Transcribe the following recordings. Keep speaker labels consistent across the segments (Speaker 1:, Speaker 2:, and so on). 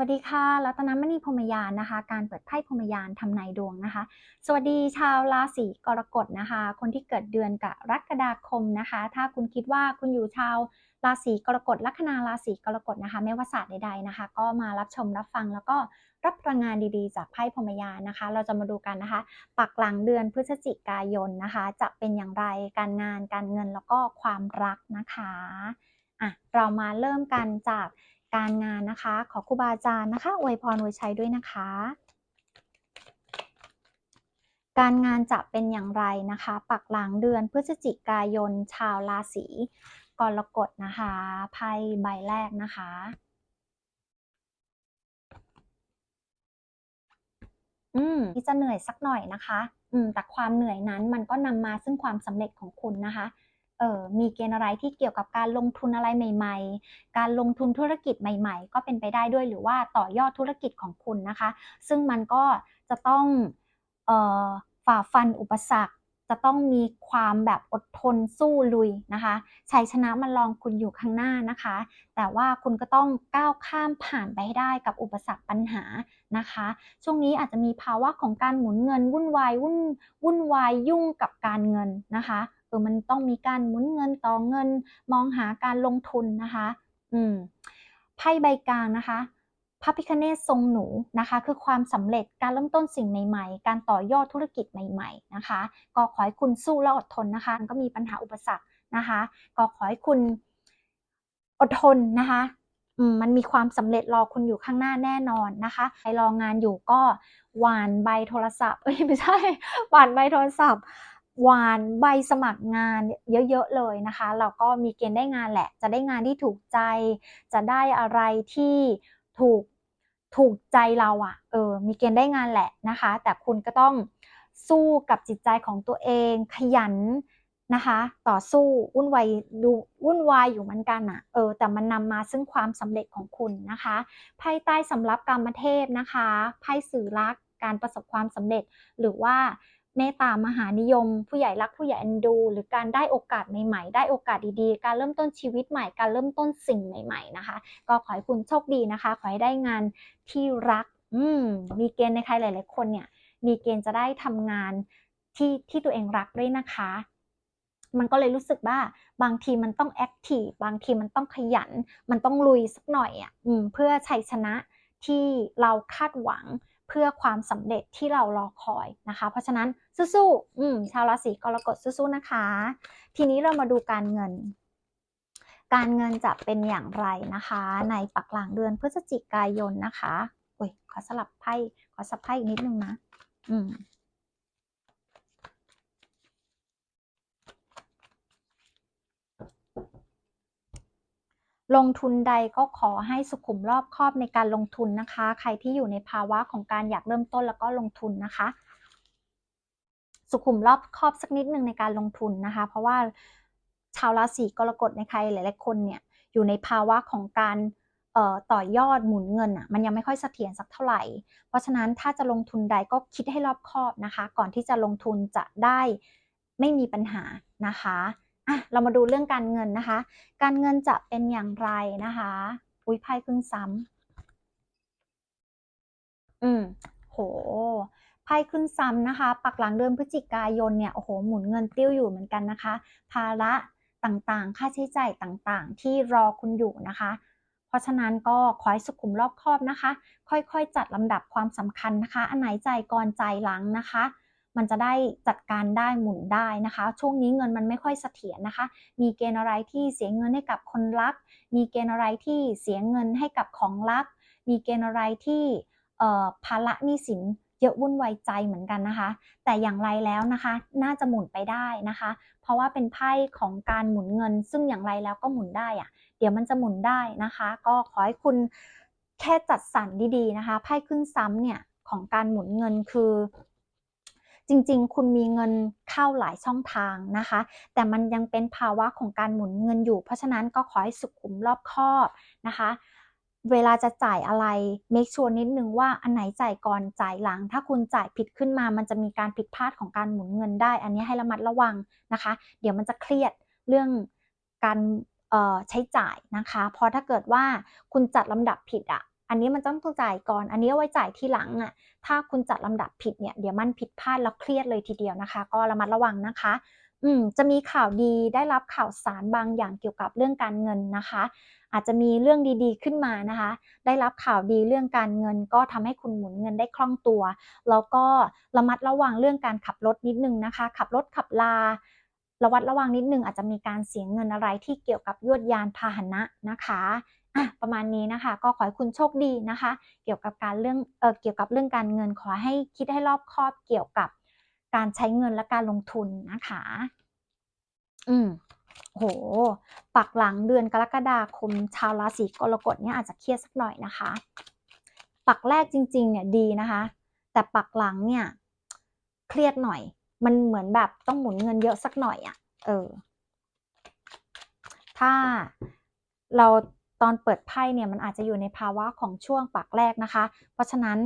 Speaker 1: วัสดีค่ะ รัตนมณีพรมยานนะคะ การเปิดไพ่พรมยานทำนายดวงนะคะ สวัสดีชาวราศีกรกฎนะคะ คนที่เกิดเดือนกรกฎาคมนะคะ ถ้าคุณคิดว่าคุณอยู่ชาวราศีกรกฎลัคนาราศีกรกฎนะคะ ไม่ว่าศาสตร์ใดๆนะคะ ก็มารับชมรับฟังแล้วก็รับพลังงานดีๆ จากไพ่พรมยานนะคะ เราจะมาดูกันนะคะ ปักหลังเดือนพฤศจิกายนนะคะ จะเป็นอย่างไรการงานการเงินแล้วก็ความรักนะคะอะเรามาเริ่มกันจาก การงานนะคะ ขอครูบาอาจารย์นะคะอวยพรอวยชัยด้วยนะคะ การงานจะเป็นอย่างไรนะคะ ปักหลังเดือนพฤศจิกายนชาวราศีกรกฎนะคะไพ่ใบแรกนะคะอืมที่จะเหนื่อยสักหน่อยนะคะ อืมแต่ความเหนื่อยนั้นมันก็นำมาซึ่งความสำเร็จของคุณนะคะ เออมีเกณฑ์อะไรที่เกี่ยวกับการลงทุนอะไรใหม่ ๆ การลงทุนธุรกิจใหม่ ๆ ก็เป็นไปได้ด้วยหรือว่าต่อยอดธุรกิจของคุณนะคะ ซึ่งมันก็จะต้องเอ่อฝ่าฟันอุปสรรค จะต้องมีความแบบอดทนสู้ลุยนะคะชัยชนะมันรองคุณอยู่ข้างหน้านะคะ แต่ว่าคุณก็ต้องก้าวข้ามผ่านไปให้ได้กับอุปสรรคปัญหานะคะ ช่วงนี้อาจจะมีภาวะของการหมุนเงินวุ่นวายวุ่นวุ่นวายยุ่งกับการเงินนะคะ เออมันต้องมีการหมุนเงินต่อเงินมองหาการลงทุนนะคะ อืมไพ่ใบกลางนะคะพระพิคเนศทรงหนูนะคะ คือความสำเร็จการเริ่มต้นสิ่งใหม่ๆ การต่อยอดธุรกิจใหม่ ๆนะคะ ก็ขอให้คุณสู้และอดทนนะคะ ก็มีปัญหาอุปสรรคนะคะ ก็ขอให้คุณอดทนนะคะอืมมันมีความสำเร็จรอคุณอยู่ข้างหน้าแน่นอนนะคะใครรองานอยู่ก็หวานใบโทรศัพท์เอ้ยไม่ใช่หวานใบโทรศัพท์ หวานใบสมัครงานเยอะๆเลยนะคะแล้วก็มีเกณฑ์ได้งานแหละ จะได้งานที่ถูกใจ จะได้อะไรที่ถูกถูกใจเราอะ่ะ เออ มีเกณฑ์ได้งานแหละนะคะ แต่คุณก็ต้องสู้กับจิตใจของตัวเอง ขยันนะคะ ต่อสู้วุ่นวายดูวุ่นวายอยู่เหมือนกันอะเออ แต่มันนำมาซึ่งความสำเร็จของคุณนะคะไพ่ใต้สำรับกรรมเทพนะคะ ไพ่สื่อรัก การประสบความสำเร็จ หรือว่า เมตตามหานิยม ผู้ใหญ่รักผู้ใหญ่เอ็นดู หรือการได้โอกาสใหม่ๆ ได้โอกาสดีๆ การเริ่มต้นชีวิตใหม่ การเริ่มต้นสิ่งใหม่ ๆนะคะ ก็ขอให้คุณโชคดีนะคะ ขอให้ได้งานที่รักอืมมีเกณฑ์ในใครหลาย ๆ คนเนี่ย มีเกณฑ์จะได้ทำงานที่ที่ตัวเองรักด้วยนะคะ มันก็เลยรู้สึกว่าบางทีมันต้องแอคทีฟบางทีมันต้องขยัน มันต้องลุยสักหน่อยอะเพื่อชัยชนะที่เราคาดหวัง เพื่อความสำเร็จที่เรารอคอยนะคะ เพราะฉะนั้นสู้ๆอืมชาวราศีกรกฎสู้ๆนะคะ ทีนี้เรามาดูการเงิน การเงินจะเป็นอย่างไรนะคะ ในปักหลังเดือนพฤศจิกายนนะคะอุ้ยขอสลับไพ่ขอสลับไพ่อีกนิดนึงนะ อืม ลงทุนใดก็ขอให้สุขุมรอบคอบในการลงทุนนะคะ ใครที่อยู่ในภาวะของการอยากเริ่มต้นแล้วก็ลงทุนนะคะ สุขุมรอบคอบสักนิดหนึ่งในการลงทุนนะคะ เพราะว่าชาวราศีกรกฎในใครหลาย ๆ คนเนี่ยอยู่ในภาวะของการต่อยอดหมุนเงินอะมันยังไม่ค่อยเสถียรสักเท่าไหร่ เพราะฉะนั้นถ้าจะลงทุนใดก็คิดให้รอบคอบนะคะ ก่อนที่จะลงทุนจะได้ไม่มีปัญหานะคะ อะเรามาดูเรื่องการเงินนะคะ การเงินจะเป็นอย่างไรนะคะ อุ้ยไพ่ขึ้นซ้ำอืมโหไพ่ขึ้นซ้ำนะคะ ปักหลังเดือนพฤศจิกายนเนี่ยโอ้โหหมุนเงินติ้วอยู่เหมือนกันนะคะ ภาระต่างๆ ค่าใช้จ่ายต่างๆ ที่รอคุณอยู่นะคะ เพราะฉะนั้นก็ขอให้สุขุมรอบคอบนะคะ ค่อยๆ จัดลำดับความสำคัญนะคะ อันไหนจ่ายก่อนใจหลังนะคะ มันจะได้จัดการได้หมุนได้นะคะ ช่วงนี้เงินมันไม่ค่อยเสถียรนะคะ มีเกณฑ์อะไรที่เสียเงินให้กับคนรัก มีเกณฑ์อะไรที่เสียเงินให้กับของรัก มีเกณฑ์อะไรที่ภาระหนี้สินเยอะวุ่นวายใจเหมือนกันนะคะ แต่อย่างไรแล้วนะคะ น่าจะหมุนไปได้นะคะ เพราะว่าเป็นไพ่ของการหมุนเงิน ซึ่งอย่างไรแล้วก็หมุนได้อะเดี๋ยวมันจะหมุนได้นะคะ ก็ขอให้คุณแค่จัดสรรดีๆนะคะ ไพ่ขึ้นซ้ำเนี่ยของการหมุนเงินคือ จริงๆ คุณมีเงินเข้าหลายช่องทางนะคะ แต่มันยังเป็นภาวะของการหมุนเงินอยู่ เพราะฉะนั้นก็ขอให้สุขุมรอบคอบนะคะเวลาจะจ่ายอะไร make sure นิดนึงว่าอันไหนจ่ายก่อนจ่ายหลัง ถ้าคุณจ่ายผิดขึ้นมา มันจะมีการผิดพลาดของการหมุนเงินได้ อันนี้ให้ระมัดระวังนะคะ เดี๋ยวมันจะเครียดเรื่องการใช้จ่ายนะคะ เพราะถ้าเกิดว่าคุณจัดลำดับผิดอะ อันนี้มันต้องจ่ายก่อน อันนี้ไว้จ่ายทีหลังอะถ้าคุณจัดลำดับผิดเนี่ย เดี๋ยวมันผิดพลาดแล้วเครียดเลยทีเดียวนะคะ ก็ระมัดระวังนะคะ อืม จะมีข่าวดีได้รับข่าวสารบางอย่างเกี่ยวกับเรื่องการเงินนะคะ อาจจะมีเรื่องดีๆขึ้นมานะคะ ได้รับข่าวดีเรื่องการเงิน ก็ทำให้คุณหมุนเงินได้คล่องตัว แล้วก็ระมัดระวังเรื่องการขับรถนิดนึงนะคะ ขับรถขับลาระวัดระวังนิดนึงอาจจะมีการเสียเงินอะไรที่เกี่ยวกับยวดยานพาหนะนะคะ อะประมาณนี้นะคะ ก็ขอให้คุณโชคดีนะคะ เกี่ยวกับการเรื่องเออเกี่ยวกับเรื่องการเงินขอให้คิดให้รอบคอบเกี่ยวกับการใช้เงินและการลงทุนนะคะ อืมโห ปักหลังเดือนกรกฎาคมชาวราศีกรกฎเนี่ยอาจจะเครียดสักหน่อยนะคะ ปักแรกจริง ๆ เนี่ยดีนะคะ แต่ปักหลังเนี่ย เครียดหน่อย มันเหมือนแบบต้องหมุนเงินเยอะสักหน่อยอะ่ะ เออ ถ้าเรา ตอนเปิดไพ่เนี่ยมันอาจจะอยู่ในภาวะของช่วงปักแรกนะคะ เพราะฉะนั้น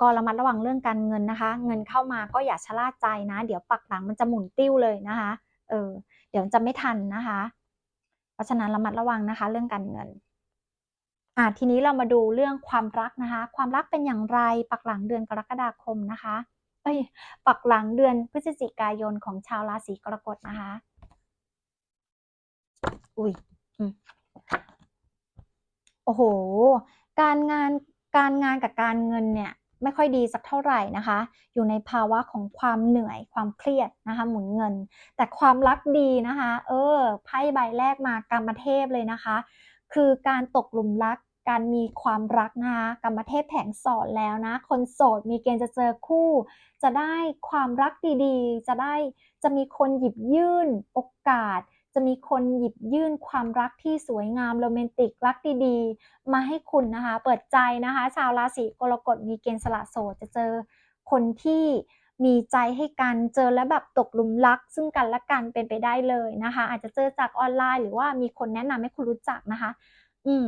Speaker 1: ก็ระมัดระวังเรื่องการเงินนะคะ เงินเข้ามาก็อย่าชะล่าใจนะ เดี๋ยวปักหลังมันจะหมุนติ้วเลยนะคะ เออ เดี๋ยวจะไม่ทันนะคะ เพราะฉะนั้นระมัดระวังนะคะ เรื่องการเงิน อ่าทีนี้เรามาดูเรื่องความรักนะคะ ความรักเป็นอย่างไรปักหลังเดือนกรกฎาคมนะคะ เอ้ย ปักหลังเดือนพฤศจิกายนของชาวราศีกรกฎนะคะ อุ้ยอืม โอ้โห การงานการงานกับการเงินเนี่ยไม่ค่อยดีสักเท่าไหร่นะคะ อยู่ในภาวะของความเหนื่อยความเครียดนะคะ หมุนเงิน แต่ความรักดีนะคะ เออไพ่ใบแรกมากรรมเทพเลยนะคะ คือการตกหลุมรักการมีความรักนะคะกรรมเทพแผงสอนแล้วนะ คนโสดมีเกณฑ์จะเจอคู่ จะได้ความรักดีๆ จะได้จะมีคนหยิบยื่นโอกาส จะมีคนหยิบยื่นความรักที่สวยงามโรแมนติกรักดีๆ มาให้คุณนะคะ เปิดใจนะคะ ชาวราศีกรกฎมีเกณฑ์สละโสดจะเจอคนที่มีใจให้กันเจอแล้วแบบตกหลุมรัก ซึ่งกันและกันเป็นไปได้เลยนะคะ อาจจะเจอจากออนไลน์ หรือว่ามีคนแนะนำให้คุณรู้จักนะคะ อืม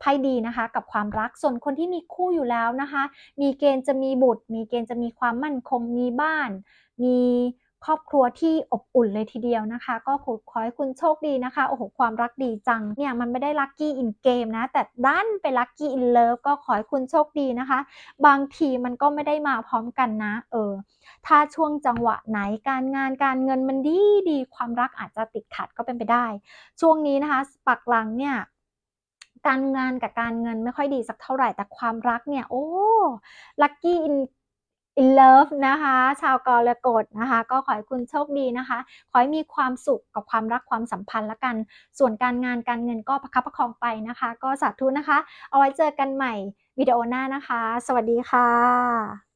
Speaker 1: ไพ่ดีนะคะ กับความรักส่วนคนที่มีคู่อยู่แล้วนะคะ มีเกณฑ์จะมีบุตร มีเกณฑ์จะมีความมั่นคงมีบ้าน มี ครอบครัวที่อบอุ่นเลยทีเดียวนะคะ ก็ขอให้คุณโชคดีนะคะโอ้โหความรักดีจังเนี่ยมันไม่ได้ลัคกี้อินเกมนะ แต่ดันไปลัคกี้อินเลิฟก็ขอให้คุณโชคดีนะคะ บางทีมันก็ไม่ได้มาพร้อมกันนะ เออ ถ้าช่วงจังหวะไหนการงานการเงินมันดีดีความรักอาจจะติดขัดก็เป็นไปได้ ช่วงนี้นะคะปักหลังเนี่ยการงานกับการเงินไม่ค่อยดีสักเท่าไหร่แต่ความรักเนี่ย โอ้ลัคกี้อิน in love นะคะ ชาวกรกฎนะคะ ก็ขอให้คุณโชคดีนะคะ ขอให้มีความสุขกับความรักความสัมพันธ์ละกัน ส่วนการงานการเงินก็ประคับประคองไปนะคะ ก็สาธุนะคะ เอาไว้เจอกันใหม่วิดีโอหน้านะคะ สวัสดีค่ะ